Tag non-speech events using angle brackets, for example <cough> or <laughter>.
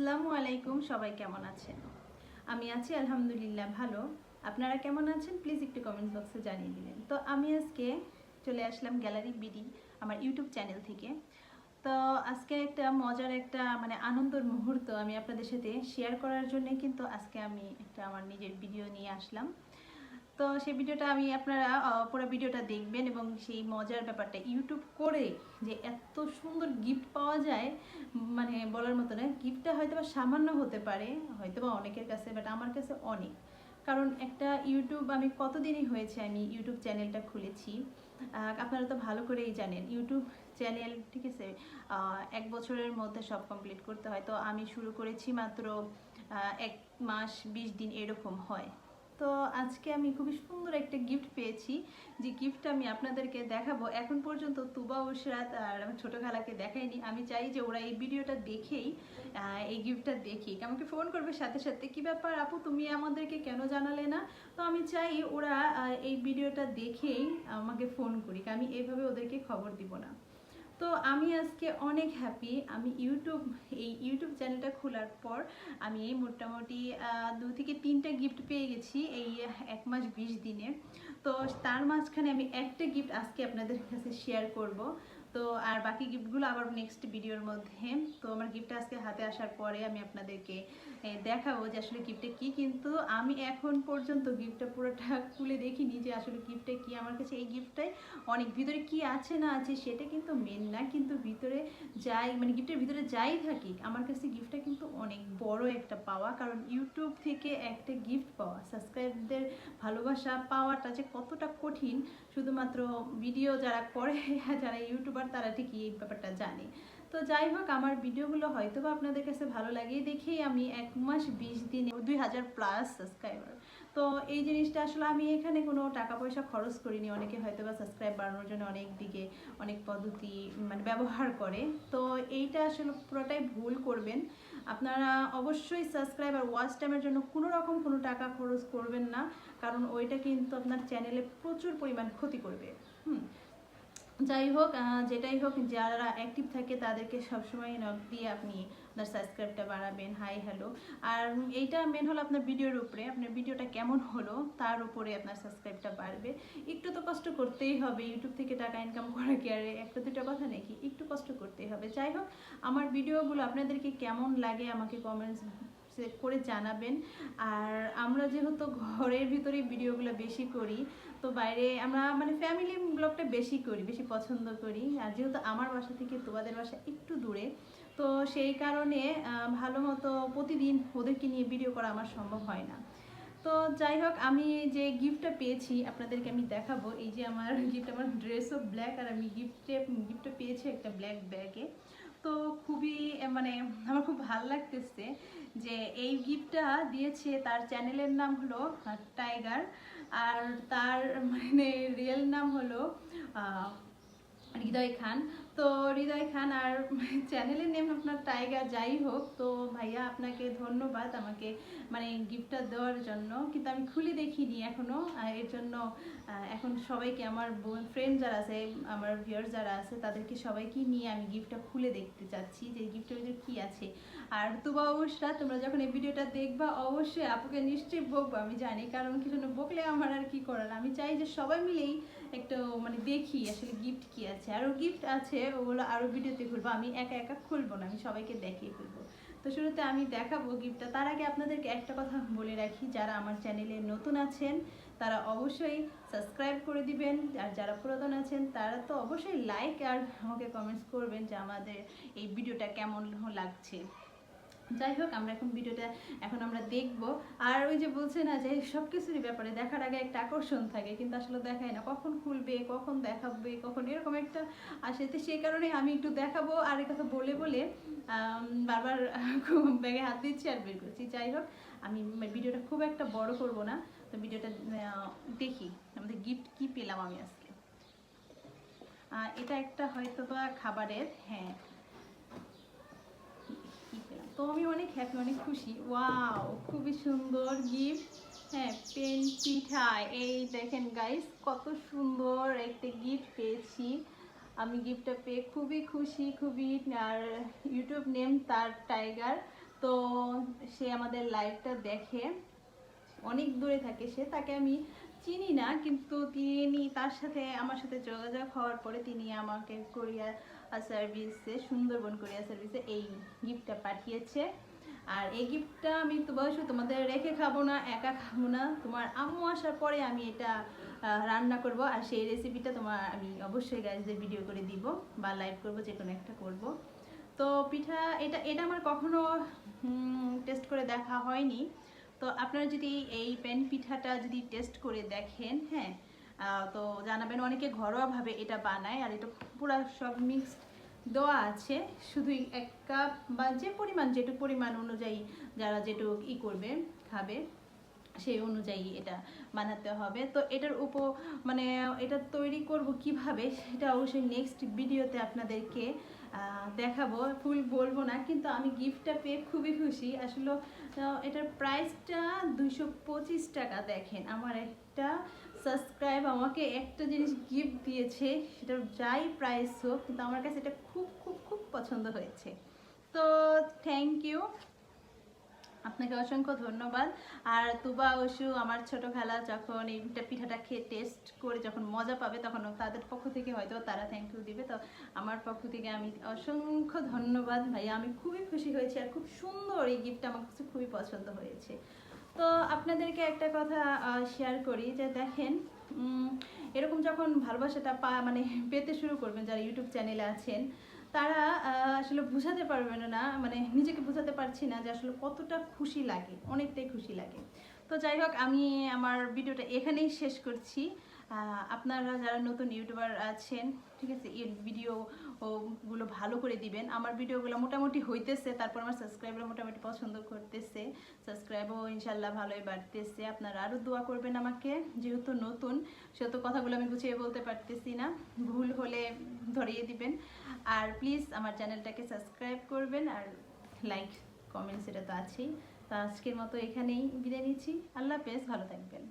আসসালামু আলাইকুম, সবাই কেমন আছেন? আমি আছি আলহামদুলিল্লাহ ভালো। আপনারা কেমন আছেন? প্লিজ একটু কমেন্ট বক্সে জানিয়ে দিলেন তো আমি আজকে চলে আসলাম গ্যালারি বিডি আমার ইউটিউব চ্যানেল থেকে। তো আজকে একটা মজার একটা মানে আনন্দের মুহূর্ত আমি আপনাদের সাথে শেয়ার করার জন্য, কিন্তু আজকে আমি একটা আমার নিজের ভিডিও নিয়ে আসলাম। তো সেই ভিডিওটা আমি আপনারা পুরো ভিডিওটা দেখবেন এবং সেই মজার ব্যাপারটা ইউটিউব করে যে এত সুন্দর গিফট পাওয়া যায় মানে বলার মতো না গিফটটা হয়তো বা সামান্য হতে পারে হয়তো বা অনেকের কাছে বাট আমার কাছে অনেক। কারণ একটা ইউটিউব আমি কতদিনই হয়েছে আমি ইউটিউব চ্যানেলটা খুলেছি আপনারা তো ভালো করেই জানেন ইউটিউব চ্যানেল ঠিক আছে এক বছরের মধ্যে সব কমপ্লিট করতে হয়। তো আমি শুরু করেছি মাত্র এক মাস বিশ দিন এরকম হয়। তো আজকে আমি খুবই সুন্দর একটা গিফট পেয়েছি। যে গিফটটা আমি আপনাদেরকে দেখাবো। এখন পর্যন্ত তুবা ওসরাত আর আমার ছোটো খালাকে দেখাইনি। আমি চাই যে ওরা এই ভিডিওটা দেখেই এই গিফটটা দেখি আমাকে ফোন করবে সাথে সাথে, কি ব্যাপার আপু, তুমি আমাদেরকে কেন জানালে না? তো আমি চাই ওরা এই ভিডিওটা দেখেই আমাকে ফোন করি। আমি এইভাবে ওদেরকে খবর দিব না। তো আমি আজকে অনেক হ্যাপি আমি ইউটিউব এই ইউটিউব চ্যানেলটা খোলার পর আমি মোটামুটি দু থেকে তিনটা গিফট পেয়ে গেছি এই এক মাস বিশ দিনে। তো তার মাঝখানে আমি একটা গিফট আজকে আপনাদের কাছে শেয়ার করব। তো আর বাকি গিফটগুলো আবার নেক্সট ভিডিওর মধ্যে। তো আমার গিফট আজকে হাতে আসার পরে আমি আপনাদেরকে দেখাবো যে আসলে গিফটে কি। কিন্তু আমি এখন পর্যন্ত গিফটটা পুরোটা <laughs> খুলে দেখিনি যে আসলে গিফটটা কি। আমার কাছে এই গিফটটাই অনেক ভিতরে কি আছে, না আছে, সেটা কিন্তু মেন না। কিন্তু ভিতরে যাই মানে গিফটের ভিতরে যাই থাকি, আমার কাছে গিফটটা কিন্তু অনেক বড় একটা পাওয়া। কারণ ইউটিউব থেকে একটা গিফট পাওয়া সাবস্ক্রাইবদের ভালোবাসা পাওয়াটা যে কতটা কঠিন। শুধুমাত্র ভিডিও যারা করে, <laughs> যারা ইউটিউবার তারা ঠিকই এই ব্যাপারটা জানে। তো যাই হোক, আমার ভিডিওগুলো হয়তো বা আপনাদের কাছে ভালো লাগে দেখেই আমি এক মাস বিশ দিনে দুই হাজার প্লাস সাবস্ক্রাইবার তো এই জিনিসটা আসলে আমি এখানে কোনো টাকা পয়সা খরচ করিনি। অনেকে হয়তো বা সাবস্ক্রাইব বাড়ানোর জন্য অনেক দিকে, অনেক পদ্ধতি মানে ব্যবহার করে। তো এইটা আসলে পুরোটাই ভুল করবেন। আপনারা অবশ্যই সাবস্ক্রাইব আর ওয়াচ টাইমের জন্য কোনো রকম কোনো টাকা খরচ করবেন না। কারণ ওইটা কিন্তু আপনার চ্যানেলে প্রচুর পরিমাণ ক্ষতি করবে। হুম যাই হোক যেটাই হোক, যারা অ্যাক্টিভ থাকে তাদেরকে সবসময় নক দিয়ে আপনি আপনার সাবস্ক্রাইবটা বাড়াবেন। হাই হ্যালো আর এইটা মেন হলো আপনার ভিডিওর উপরে। আপনার ভিডিওটা কেমন হলো, তার উপরে আপনার সাবস্ক্রাইবটা বাড়বে। একটু তো কষ্ট করতেই হবে। ইউটিউব থেকে টাকা ইনকাম করা কি আর একটা দুটো কথা নাকি? একটু কষ্ট করতেই হবে। যাই হোক, আমার ভিডিওগুলো আপনাদেরকে কেমন লাগে আমাকে কমেন্টস করে জানাবেন। আর আমরা যেহেতু ঘরের ভিতরেই ভিডিওগুলো বেশি করি, তো বাইরে আমরা মানে ফ্যামিলি ব্লগটা বেশি করি, বেশি পছন্দ করি। আর যেহেতু আমার বাসা থেকে তোমাদের বাসা একটু দূরে, তো সেই কারণে ভালো মতো প্রতিদিন ওদেরকে নিয়ে ভিডিও করা আমার সম্ভব হয় না। তো যাই হোক, আমি যে গিফটটা পেয়েছি, আপনাদেরকে আমি দেখাবো। এই যে আমার গিফট আমার ড্রেসও ব্ল্যাক আর আমি গিফটে গিফটটা পেয়েছি একটা ব্ল্যাক ব্যাগে তো খুবই মানে আমার খুব ভালো লাগতেছে যে এই গিফটটা দিয়েছে তার চ্যানেলের নাম হলো টাইগার। আর তার মানে রিয়েল নাম হলো হৃদয় খান। তো হৃদয় খান আর চ্যানেলের নেম আপনার টাইগার যাই হোক, তো ভাইয়া আপনাকে ধন্যবাদ আমাকে মানে গিফটটা দেওয়ার জন্য। কিন্তু আমি খুলে দেখিনি এখনও। আর এর জন্য এখন সবাইকে আমার ফ্রেন্ড যারা আছে, আমার ভিউয়ার যারা আছে, তাদেরকে সবাইকে নিয়ে আমি গিফটটা খুলে দেখতে চাচ্ছি যে গিফটের ভিতরে কি আছে। আর তুবা অবশ্যই, তোমরা যখন এই ভিডিওটা দেখবা, অবশ্যই আপুকে নিশ্চয়ই বকবো, আমি জানি, কারণ কি জন্য বকলে আমার আর কি করার? আমি চাই যে সবাই মিলেই একটু মানে দেখি আসলে গিফট কি আছে। আরও গিফট আছে, ওগুলো আরও ভিডিওতে খুলবো। আমি একা একা খুলবো না, আমি সবাইকে দেখিয়ে খুলবো। তো শুরুতে আমি দেখাবো গিফটটা তার আগে আপনাদেরকে একটা কথা বলে রাখি, যারা আমার চ্যানেলে নতুন আছেন, তারা অবশ্যই সাবস্ক্রাইব করে দিবেন। আর যারা পুরাতন আছেন, তারা তো অবশ্যই লাইক আর আমাকে কমেন্টস করবেন যে আমাদের এই ভিডিওটা কেমন লাগছে। যাই হোক আমরা এখন ভিডিওটা, এখন আমরা দেখব। আর ওই যে বলছে না যে সব কিছুরই ব্যাপারে দেখার আগে একটা আকর্ষণ থাকে, কিন্তু আসলে দেখায় না। কখন খুলবে, কখন দেখাবে, কখন এরকম একটা আসে। তো সেই কারণে আমি একটু দেখাবো আর কথা বলে বলে বারবার ব্যাগে হাত দিচ্ছি আর বের করছি। যাই হোক আমি ভিডিওটা খুব একটা বড় করব না। তো ভিডিওটা দেখি, আমাদের গিফট কি পেলাম আমি আজকে। এটা একটা হয়তো বা খাবারের হ্যাঁ। তো আমি অনেক হ্যাপি অনেক খুশি। ওয়াও খুবই সুন্দর গিফট হ্যাঁ পেন পিঠা, এই দেখেন গাইস কত সুন্দর একটা গিফট পেয়েছি। আমি গিফটটা পেয়ে খুবই খুশি, খুবই, আর ইউটিউব নেম তার টাইগার তো সে আমাদের লাইভটা দেখে। অনেক দূরে থাকে সে, তাকে আমি চিনি না, কিন্তু তিনি তার সাথে, আমার সাথে যোগাযোগ হওয়ার পরে তিনি আমাকে কোরিয়া সার্ভিসে সুন্দরবন কোরিয়া সার্ভিসে এই গিফটটা পাঠিয়েছে। আর এই গিফটটা আমি তো বয়স তোমাদের রেখে খাব না, একা খাব না। তোমার আম্মু আসার পরে আমি এটা রান্না করব। আর সেই রেসিপিটা তোমার আমি অবশ্যই গাইজদের ভিডিও করে দিব বা লাইভ করব, যে কোনো একটা করব। তো পিঠা, এটা এটা আমার কখনো টেস্ট করে দেখা হয়নি। তো আপনারা যদি এই প্যান পিঠাটা যদি টেস্ট করে দেখেন হ্যাঁ তো জানাবেন অনেকে ঘরোয়াভাবে এটা বানায় আর এটা পুরো সব মিক্সড দেওয়া আছে। শুধু এক কাপ বা যে পরিমাণ, যেটুকু পরিমাণ অনুযায়ী যারা যেটুকু ই করবে, খাবে, সেই অনুযায়ী এটা বানাতে হবে। তো এটার উপ মানে এটা তৈরি করব কীভাবে, সেটা অবশ্যই নেক্সট ভিডিওতে আপনাদেরকে দেখাবো। ফুল বলব না, কিন্তু আমি গিফটটা পেয়ে খুবই খুশি। আসলে এটার প্রাইসটা পঁচিশ টাকা, দেখেন। আমার একটা সাবস্ক্রাইব আমাকে একটা জিনিস গিফট দিয়েছে, সেটার যাই প্রাইস হোক, কিন্তু আমার কাছে এটা খুব খুব খুব পছন্দ হয়েছে। তো থ্যাংক ইউ আপনাকে অসংখ্য ধন্যবাদ। আর তুবা অসু আমার ছোট খেলা, যখন এই পিঠাটা খেয়ে টেস্ট করে যখন মজা পাবে, তখন তাদের পক্ষ থেকে হয়তো তারা থ্যাংক ইউ দিবে। তো আমার পক্ষ থেকে আমি অসংখ্য ধন্যবাদ। ভাইয়া, আমি খুবই খুশি হয়েছি আর খুব সুন্দর এই গিফটটা আমার কাছে খুবই পছন্দ হয়েছে। তো আপনাদেরকে একটা কথা শেয়ার করি যে দেখেন এরকম যখন ভালোবাসাটা পা মানে পেতে শুরু করবেন, যারা ইউটিউব চ্যানেলে আছেন, তারা আসলে বুঝাতে পারবেন না মানে নিজেকে বুঝাতে পারছি না যে আসলে কতটা খুশি লাগে, অনেকটাই খুশি লাগে। তো যাই হোক, আমি আমার ভিডিওটা এখানেই শেষ করছি। আপনারা যারা নতুন ইউটিউবার আছেন, ঠিক আছে, এই ভিডিও ও গুলো ভালো করে দিবেন। আমার ভিডিওগুলো মোটামুটি হইতেছে, তারপর আমার সাবস্ক্রাইবার মোটামুটি পছন্দ করতেছে। সাবস্ক্রাইবও ইনশাল্লাহ ভালোই বাড়তেছে। আপনারা আরও দোয়া করবেন আমাকে, যেহেতু নতুন, সেহেতু কথাগুলো আমি গুছিয়ে বলতে পারতেছি না। ভুল হলে ধরিয়ে দিবেন। আর প্লিজ আমার চ্যানেলটাকে সাবস্ক্রাইব করবেন আর লাইক কমেন্টস এটা তো আছেই। তো আজকের মতো এখানেই বিদায় নিচ্ছি। আল্লাহ হাফেজ, ভালো থাকবেন।